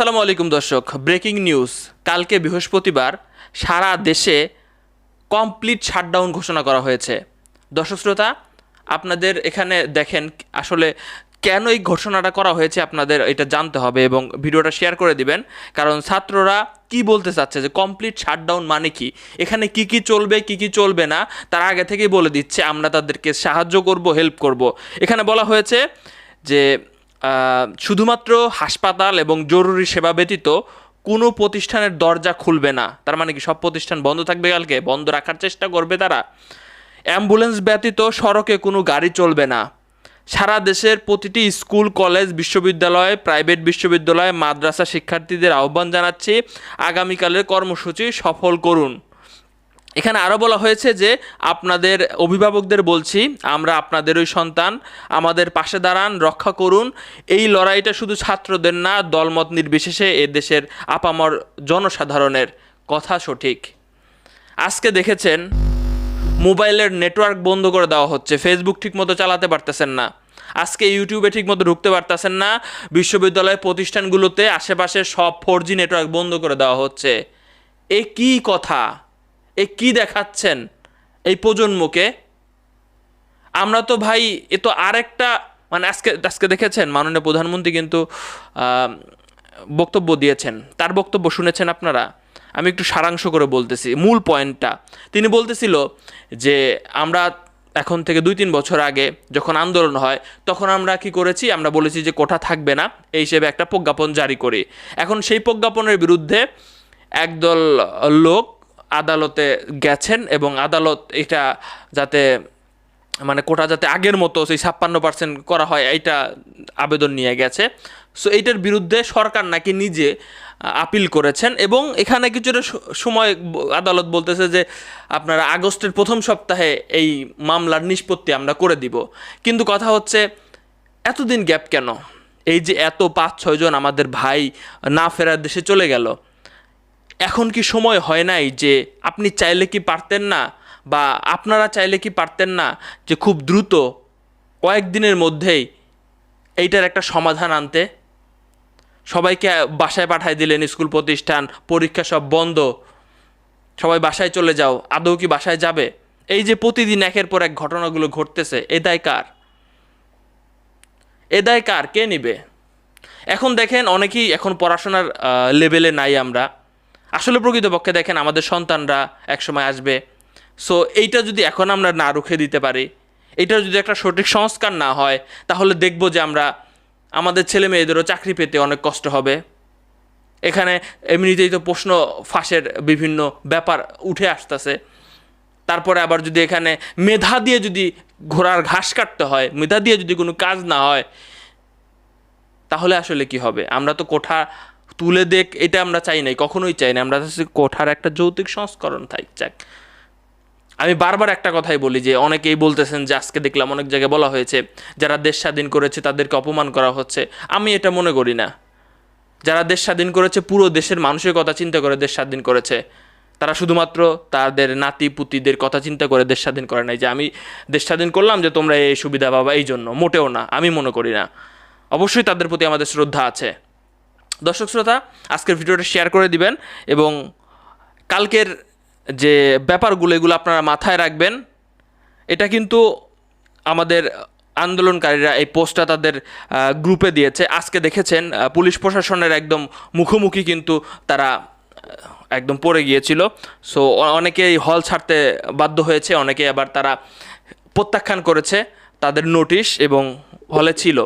আসসালামু আলাইকুম দর্শক। Breaking news. কালকে বৃহস্পতিবার সারা দেশে কমপ্লিট শাটডাউন ঘোষণা করা হয়েছে। দর্শক শ্রোতা, আপনাদের এখানে দেখেন আসলে কেন এই ঘোষণাটা করা হয়েছে আপনাদের এটা জানতে হবে এবং ভিডিওটা শেয়ার করে দিবেন। কারণ ছাত্ররা কি বলতে চাচ্ছে যে কমপ্লিট শাটডাউন মানে কি? এখানে কি কি চলবে, কি কি চলবে না, তার আগে থেকেই বলে দিচ্ছে, আমরা তাদেরকে সাহায্য করব, হেল্প করব। এখানে বলা হয়েছে যে শুধুমাত্র হাসপাতাল এবং জরুরি সেবা ব্যতীত কোনো প্রতিষ্ঠানের দরজা খুলবে না। তার মানে কি সব প্রতিষ্ঠান বন্ধ থাকবে কালকে? বন্ধ রাখার চেষ্টা করবে তারা। অ্যাম্বুলেন্স ব্যতীত সড়কে কোনো গাড়ি চলবে না। সারা দেশের প্রতিটি স্কুল, কলেজ, বিশ্ববিদ্যালয়, প্রাইভেট বিশ্ববিদ্যালয়, মাদ্রাসা শিক্ষার্থীদের আহ্বান জানাচ্ছি, আগামীকালের কর্মসূচি সফল করুন। এখানে আরও বলা হয়েছে যে আপনাদের অভিভাবকদের বলছি, আমরা আপনাদেরই সন্তান, আমাদের পাশে দাঁড়ান, রক্ষা করুন। এই লড়াইটা শুধু ছাত্রদের না, দলমত নির্বিশেষে এ দেশের আপামর জনসাধারণের কথা সঠিক। আজকে দেখেছেন, মোবাইলের নেটওয়ার্ক বন্ধ করে দেওয়া হচ্ছে ফেসবুক ঠিকমতো চালাতে পারতেছেন না। আজকে ইউটিউবে ঠিকমতো ঢুকতে পারতেছেন না, বিশ্ববিদ্যালয় প্রতিষ্ঠানগুলোতে আশেপাশে সব ফোর জি নেটওয়ার্ক বন্ধ করে দেওয়া হচ্ছে। এ কি কথা? এ কি দেখাচ্ছেন এই প্রজন্মকে? আমরা তো ভাই, এ তো আরেকটা মানে আজকে আজকে দেখেছেন, মাননীয় প্রধানমন্ত্রী কিন্তু বক্তব্য দিয়েছেন। তার বক্তব্য শুনেছেন আপনারা? আমি একটু সারাংশ করে বলতেছি, মূল পয়েন্টটা। তিনি বলতেছিল যে আমরা এখন থেকে দুই তিন বছর আগে যখন আন্দোলন হয়, তখন আমরা কি করেছি? আমরা বলেছি যে কোঠা থাকবে না, এই হিসেবে একটা প্রজ্ঞাপন জারি করি। এখন সেই প্রজ্ঞাপনের বিরুদ্ধে একদল লোক আদালতে গেছেন এবং আদালত এটা যাতে মানে কোটা যাতে আগের মতো সেই ছাপ্পান্ন পার্সেন্ট করা হয়, এইটা আবেদন নিয়ে গেছে। সো এইটার বিরুদ্ধে সরকার নাকি নিজে আপিল করেছেন এবং এখানে কিছুটা সময় আদালত বলতেছে যে আপনারা আগস্টের প্রথম সপ্তাহে এই মামলার নিষ্পত্তি আমরা করে দিব। কিন্তু কথা হচ্ছে, এতদিন গ্যাপ কেন? এই যে এত পাঁচ ছয়জন আমাদের ভাই না ফেরার দেশে চলে গেল। এখন কি সময় হয় নাই যে আপনি চাইলে কি পারতেন না বা আপনারা চাইলে কি পারতেন না যে খুব দ্রুত কয়েকদিনের মধ্যেই এইটার একটা সমাধান আনতে? সবাইকে বাসায় পাঠায় দিলেন, স্কুল প্রতিষ্ঠান, পরীক্ষা সব বন্ধ। সবাই বাসায় চলে যাও, আদৌ কি বাসায় যাবে? এই যে প্রতিদিন একের পর এক ঘটনাগুলো ঘটতেছে এ দায় কার? এ দায় কার? কে নিবে? এখন দেখেন, অনেকেই এখন পড়াশোনার লেভেলে নাই আমরা। আসলে প্রকৃতপক্ষে দেখেন আমাদের সন্তানরা একসময় আসবে। সো এইটা যদি এখন আমরা না রুখে দিতে পারি এইটার যদি একটা সঠিক সংস্কার না হয়, তাহলে দেখব যে আমরা আমাদের ছেলে মেয়েদেরও চাকরি পেতে অনেক কষ্ট হবে। এখানে এমনিতেই তো প্রশ্ন ফাঁসের বিভিন্ন ব্যাপার উঠে আসতেছে। তারপরে আবার যদি এখানে মেধা দিয়ে যদি ঘোড়ার ঘাস কাটতে হয়, মেধা দিয়ে যদি কোনো কাজ না হয়, তাহলে আসলে কি হবে? আমরা তো কোঠা তুলে দেখ, এটা আমরা চাই নাই, কখনোই চাই না আমরা চাচ্ছি কোঠার একটা যৌতিক সংস্করণ থাক আমি বারবার একটা কথাই বলি যে, অনেকেই বলতেছেন যে, আজকে দেখলাম অনেক জায়গায় বলা হয়েছে, যারা দেশ স্বাধীন করেছে তাদেরকে অপমান করা হচ্ছে। আমি এটা মনে করি না। যারা দেশ স্বাধীন করেছে, পুরো দেশের মানুষের কথা চিন্তা করে দেশ স্বাধীন করেছে। তারা শুধুমাত্র তাদের নাতি, পুতিদের কথা চিন্তা করে দেশ স্বাধীন করে নাই যে, আমি দেশ স্বাধীন করলাম যে, তোমরা এই সুবিধা পাবা, এই জন্য। মোটেও না, আমি মনে করি না। অবশ্যই তাদের প্রতি আমাদের শ্রদ্ধা আছে। দর্শক শ্রোতা, আজকের ভিডিওটা শেয়ার করে দিবেন এবং কালকের যে ব্যাপারগুলো, এগুলো আপনারা মাথায় রাখবেন। এটা কিন্তু আমাদের আন্দোলনকারীরা এই পোস্টটা তাদের গ্রুপে দিয়েছে। আজকে দেখেছেন পুলিশ প্রশাসনের একদম মুখোমুখি কিন্তু তারা একদম পড়ে গিয়েছিল। সো অনেকেই হল ছাড়তে বাধ্য হয়েছে অনেকে আবার তারা প্রত্যাখ্যান করেছে তাদের নোটিশ এবং হলে ছিল।